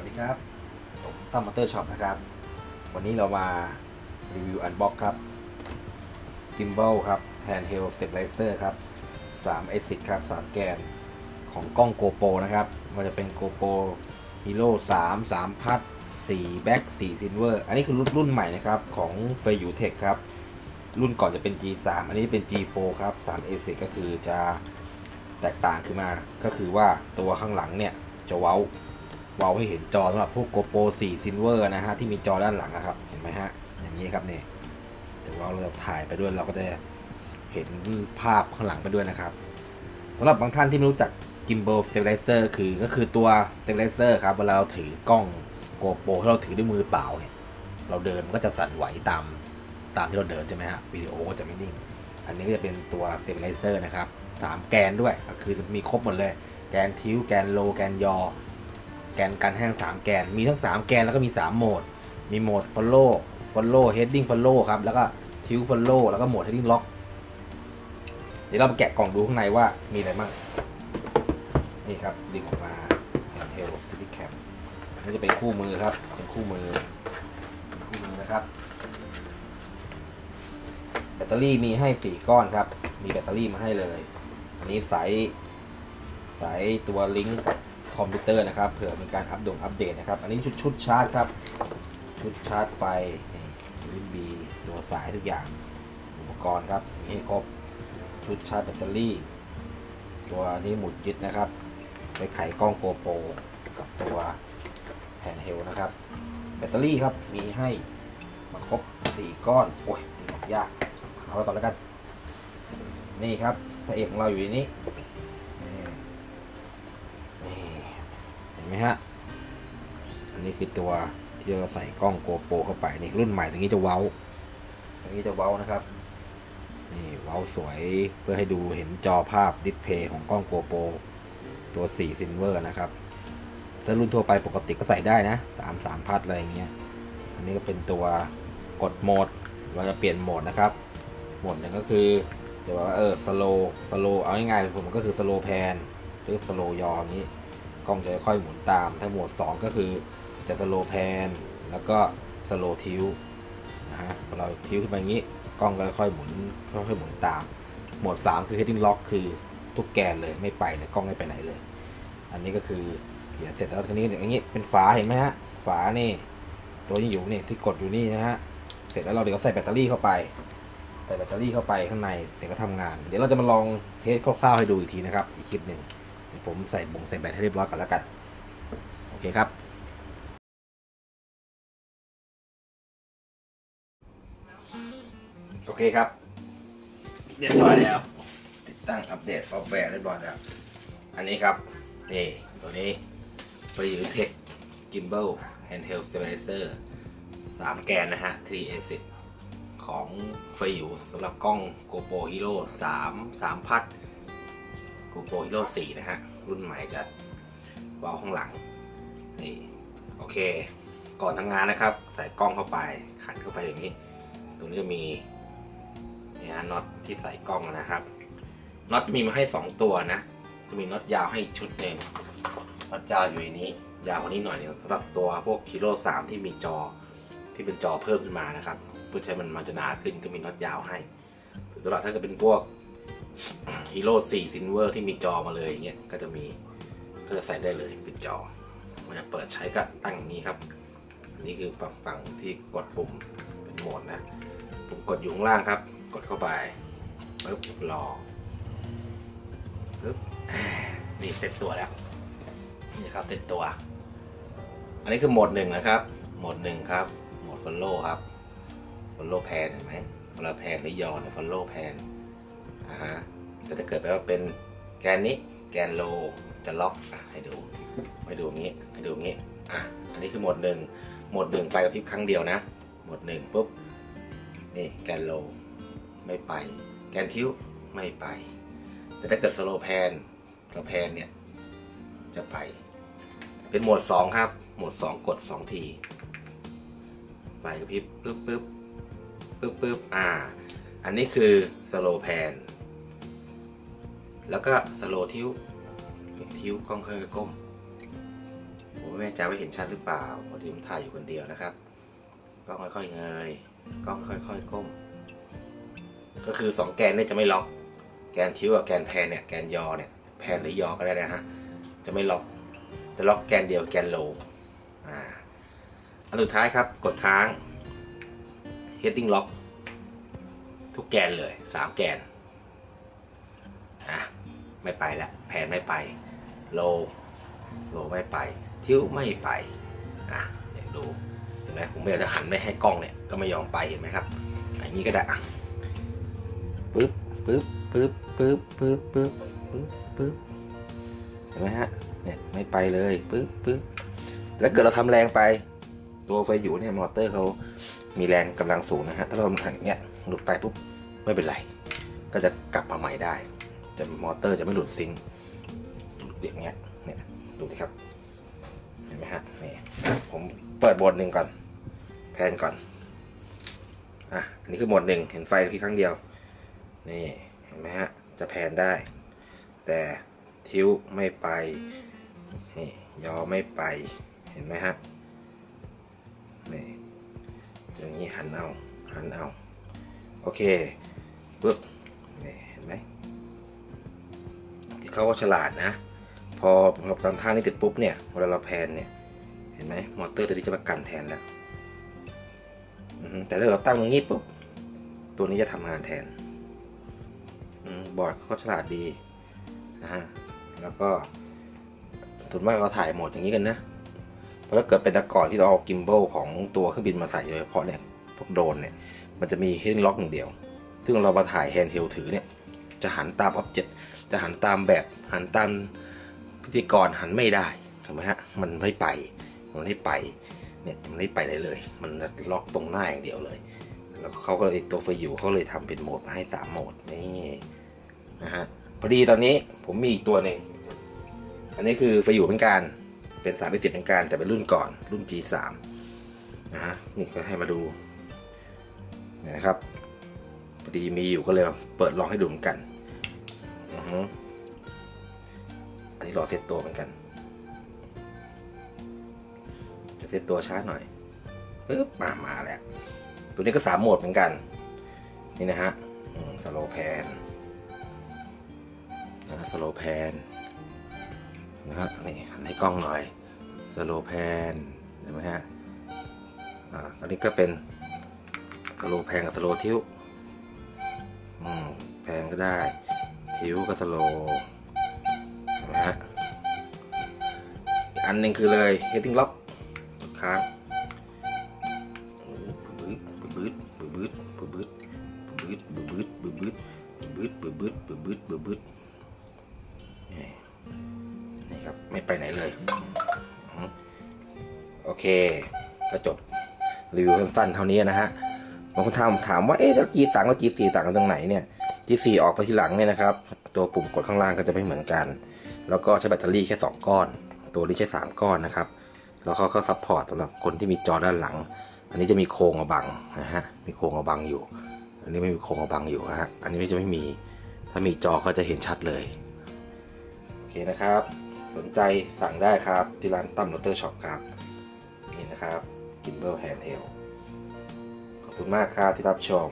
วัสดีครับ ผมตั้มมอเตอร์ช็อปนะครับ วันนี้เรามารีวิวอันบ็อกครับ Gimbal ครับ Handheld Stabilizer ครับ3 ASIC ครับ 3 แกนของกล้อง GoPro นะครับ มันจะเป็น GoPro Hero 3 3 พัด4 Back 4 Silver อันนี้คือรุ่นรุ่นใหม่นะครับ ของ f e y u t e c h ครับ รุ่นก่อนจะเป็น G3 อันนี้เป็น G4 ครับ3 ASIC ก็คือจะแตกต่างขึ้นมา ก็คือว่าตัวข้างหลังเนี่ยจะเว้า ว้าให้เห็นจอสำหรับพวก GoPro 4 Silver นะฮะที่มีจอด้านหลังนะครับ เห็นไหมฮะ อย่างนี้ครับเนี่ยจะเว้าเราถ่ายไปด้วยเราก็จะเห็นภาพข้างหลังไปด้วยนะครับสำหรับบางท่านที่ไม่รู้จัก Gimbal Stabilizer คือก็คือตัว Stabilizer ครับเวลาเราถือกล้อง GoPro ที่เราถือด้วยมือเปล่าเนี่ยเราเดินมันก็จะสั่นไหวตามตามที่เราเดินใช่ไหมฮะวิดีโอก็จะไม่นิ่ง อันนี้ก็จะเป็นตัว Stabilizer นะครับสามแกนด้วยก็คือมีครบหมดเลยแกนทิวแกนโลแกนยอ กนการแห้ง3แกน มีทั้ง 3 แกนแล้วก็มี 3 โหมด มีโหมด follow follow heading follow ครับ แล้วก็ทิว follow แล้วก็โหมด heading lock เดี๋ยวเรามาแกะกล่องดูข้างในว่ามีอะไรบ้าง นี่ครับดึงออกมา handheld steady cam นี่จะเป็นคู่มือครับ เป็นคู่มือเป็นคู่มือนะครับ แบตเตอรี่มีให้ 4 ก้อนครับ มีแบตเตอรี่มาให้เลย อันนี้สายสายตัวลิงก์กับ คอมพิวเตอร์นะครับเผื่อมีการอัปดงอัปเดตนะครับ อันนี้ชุดชุดชาร์จครับ ชุดชาร์จไฟนี่บีตัวสายทุกอย่างอุปกรณ์ครับนี่ครบชุดชาร์จแบตเตอรี่ ตัวนี้หมุดยึดนะครับ ไปไขกล้องโกโปรกับตัวแผ่นเฮลนะครับ แบตเตอรี่ครับมีให้มาครบ 4 ก้อน โอ้ยออกยากเอาไว้ก่อนแล้วกัน นี่ครับพระเอกของเราอยู่ในนี้นี่ ไหมฮะ อันนี้คือตัวที่เราใส่กล้องโกโปรเข้าไปนี่รุ่นใหม่ตรงนี้จะเว้า ตรงนี้จะเว้านะครับ นี่เว้าสวยเพื่อให้ดูเห็นจอภาพดิสเพย์ของกล้องโกโปรตัว4ซินเวอร์นะครับถ้ารุ่นทั่วไปปกติก็ใส่ได้นะ3 3พัดอะไรอย่างเงี้ย อันนี้ก็เป็นตัวกดโหมด เราจะเปลี่ยนโหมดนะครับ โหมดหนึ่งก็คือจะบอกว่าเออสโลสโลเอาง่ายๆผมก็คือสโลแพนหรือสโลยออย่างนี้ ล้องจะค่อยหมุนตาม ถ้าโหมด 2 ก็คือจะสโลแพนแล้วก็สโลทิวนะฮะพอเราทิวขึ้นไปอย่างนี้กล้องก็ค่อยหมุนค่อยๆหมุนตาม โหมด 3 คือ heading lock คือทุกแกนเลยไม่ไปเลยกล้องไม่ไปไหนเลย อันนี้ก็คือเขียนเสร็จแล้วทีนี้อย่างนี้เป็นฝาเห็นไหมฮะฝานี่ตัวนี้อยู่นี่ที่กดอยู่นี่นะฮะเสร็จแล้วเราเดี๋ยวใส่แบตเตอรี่เข้าไปใส่แบตเตอรี่เข้าไปข้างในเดี๋ยวก็ทำงาน เดี๋ยวเราจะมาลองเทสคร่าวๆให้ดูอีกทีนะครับอีกคลิปหนึ่ง ผมใส่บ่งใส่แบตให้เรียบร้อยก่อนแล้วกัน โอเคครับ โอเคครับ เรียบร้อยแล้ว ติดตั้งอัปเดตซอฟต์แวร์เรียบร้อยแล้ว อันนี้ครับ นี่ ตัวนี้ไปอยู่เทค Gimbal Handheld Stabilizer 3แกนนะฮะ 3 a s i ของไฟอยู่สำหรับกล้อง GoPro Hero 3 3 พัด GoPro Hero 4 นะฮะ รุ่นใหม่จะวาลข้างหลัง นี่ โอเค ก่อนทำงานนะครับ ใส่กล้องเข้าไป ขันเข้าไปอย่างนี้ ตรงนี้จะมีเนี่ยน็อตที่ใส่กล้องนะครับน็อตมีมาให้ 2 ตัวนะ จะมีน็อตยาวให้ชุดหนึ่งน็อตยาวอยู่ในนี้ ยาวกว่านี้หน่อยนึงสำหรับตัวพวกฮีโร่สามที่มีจอที่เป็นจอเพิ่มขึ้นมานะครับเพื่อใช้มันมันจะหนาขึ้นก็มีน็อตยาวให้สำหรับถ้าเกิดเป็นพวก ฮีโร่สี่ซินเวอร์ที่มีจอมาเลยอย่างเงี้ยก็จะมีก็จะใส่ได้เลยป็นจอมันจะเปิดใช้ก็ตั้งอย่างนี้ครับอันนี้คือฝั่งฝั่งที่กดปุ่มเป็นโหมดนะปุ่มกดอยู่ข้างล่างครับ กดเข้าไปปึ๊บรอปึ๊บนี่เสร็จตัวแล้วนี่ครับเต็มตัว อันนี้คือโหมดหนึ่งนะครับ โหมดหนึ่งครับ โหมดฟอลโล่ครับฟอลโล่แพนเห็นไหมเวลาแพนหรือยอเนี่ยฟอลโล่แพนอ่าฮะ แต่ถ้าเกิดแปลว่าเป็นแกนนี้แกนโลจะล็อกอะให้ดูให้ดูอย่างนี้ให้ดูอย่างนี้อะอันนี้คือโหมดหนึ่งโหมดหนึ่งไปกับพริบครั้งเดียวนะโหมดหนึ่งปุ๊บนี่แกนโลไม่ไป แกนทิ้วไม่ไป แต่ถ้าเกิดสโลแพนสโลแพนเนี่ยจะไป เป็นโหมด2ครับโหมด2กด2ทีไฟกระพริบปึ๊บปึ๊บปึ๊บปึ๊บอ่า อันนี้คือสโลแพน แล้วก็สโลทิวทิวกล้องเคยก้มโอ้ยแน่ใจว่าเห็นชัดหรือเปล่าพอดีผมถ่ายอยู่คนเดียวนะครับกล้องค่อยๆเงยกล้องค่อยๆก้ม ก็คือสองแกนเนี่ยจะไม่ล็อก แกนทิวกับแกนแพนเนี่ยแกนยอเนี่ยแพนหรือยอก็ได้นะฮะจะไม่ล็อกจะล็อกแกนเดียวแกนโลอ่าอันสุดท้ายครับกดค้าง heading lock ทุกแกนเลยสามแกน ไม่ไปแล้วแพนไม่ไป โล โลไม่ไป ทิ้วไม่ไปอะเดี๋ยวดูเห็นไหมผมอยากจะหันไม่ให้กล้องเนี่ยก็ไม่ยอมไปเห็นไหมครับอย่างนี้ก็ได้อะปึ๊บปึ๊บปึ๊บปึ๊บปึ๊บปึ๊บปึ๊บปึ๊บเห็นไหมฮะเนี่ยไม่ไปเลยปึ๊บปึ๊บแล้วเกิดเราทำแรงไปตัวไฟอยู่เนี่ยมอเตอร์เขามีแรงกำลังสูงนะฮะถ้าเราทำอย่างเงี้ยหลุดไปปุ๊บไม่เป็นไร ก็จะกลับมาใหม่ได้ จะมอเตอร์จะไม่หลุดซิงค์อย่างเงี้ยเนี่ยดูดิครับเห็นไหมฮะนี่ผมเปิดโหมดหนึ่งก่อนแพนก่อนอะอันนี้คือโหมดหนึ่งเห็นไฟเพียงครั้งเดียว นี่เห็นไหมฮะจะแพนได้ แต่ทิ้วไม่ไปนี่ยอไม่ไปเห็นไหมฮะนี่อย่างนี้หันเอาหันเอาโอเคปึ๊บ เขาก็ฉลาดนะ พอเราตามท่านี้ติดปุ๊บเนี่ยเวลาเราแพนเนี่ยเห็นไหมมอเตอร์ตัวนี้จะมากันแทนแล้วแต่ถ้าเราตั้งตรงนี้ปุ๊บตัวนี้จะทำงานแทนอบอร์ดเขาฉลาดดีนะฮะแล้วก็ส่วนมากเราถ่ายโหมดอย่างนี้กันนะเพราะถ้าเกิดเป็นต่ก่อนที่เราเอากิม b บ l ของตัวเครื่องบินมาใส่โดยเฉพาะเนี่ยพวกโดรนเนี่ยมันจะมีเฮดล็อกอย่างเดียว ซึ่งเรามาถ่ายแฮนด์เฮลถือเนี่ยจะหันตามอ็อบเจกต์ จะหันตามแบบหันตามพิธีกรหันไม่ได้ถูกไหมฮะมันไม่ไปมันไม่ไปเนี่ยมันไม่ไปเลยเลย มันล็อกตรงหน้าอย่างเดียวเลย แล้วเขาก็เลยตัวไฟอยู่เขาเลยทำเป็นโหมดมาให้สามโหมดนี่นะฮะพอดีตอนนี้ผมมีอีกตัวหนึ่งอันนี้คือไฟอยู่เหมือนกันเป็นสามพิสิบเหมือนกันแต่เป็นรุ่นก่อนรุ่น G3 นะฮะนี่ก็ให้มาดูนะครับพอดีมีอยู่ก็เลยเปิดลองให้ดูเหมือนกัน อืออันนี้รอเซตตัวเหมือนกัน จะเซตตัวช้าหน่อยปึ๊บมามาแล้ว ตัวนี้ก็สามโหมดเหมือนกัน นี่นะฮะสโลแพนนะสโลแพนนะฮะนี่หันให้กล้องหน่อยสโลแพนเห็นไหมฮะอ่าอันนี้ก็เป็นสโลแพนกับสโลทิวอืมแพนก็ได้ ทิวก็สโลนะฮะอันหนึ่งคือเลย heading lock ค้างบืดบืดบืดบืดบืดบืดบืดบืดบืดบืดบืดบืดบืดบืดนี่ครับไม่ไปไหนเลยโอเค ก็จบรีวิวสั้นๆเท่านี้นะฮะบางคนถามถามว่าเอ๊ะแล้วจีสังกับ G4 ต่างกันตรงไหนเนี่ย G4 ออกไปทีหลังเนี่ยนะครับ ตัวปุ่มกดข้างล่างก็จะไม่เหมือนกัน แล้วก็ใช้แบตเตอรี่แค่ 2 ก้อน ตัวนี้ใช้ 3 ก้อนนะครับ แล้วเขาก็ซัพพอร์ตสำหรับคนที่มีจอด้านหลัง อันนี้จะมีโครงเอาบังนะฮะ มีโครงเอาบังอยู่ อันนี้ไม่มีโครงเอาบังอยู่นะฮะ อันนี้ไม่จะไม่มี ถ้ามีจอก็จะเห็นชัดเลย โอเคนะครับ สนใจสั่งได้ครับที่ร้านตั้มโรเตอร์ช็อปครับนี่นะครับ Gimbal Handheld ขอบคุณมากครับที่รับชม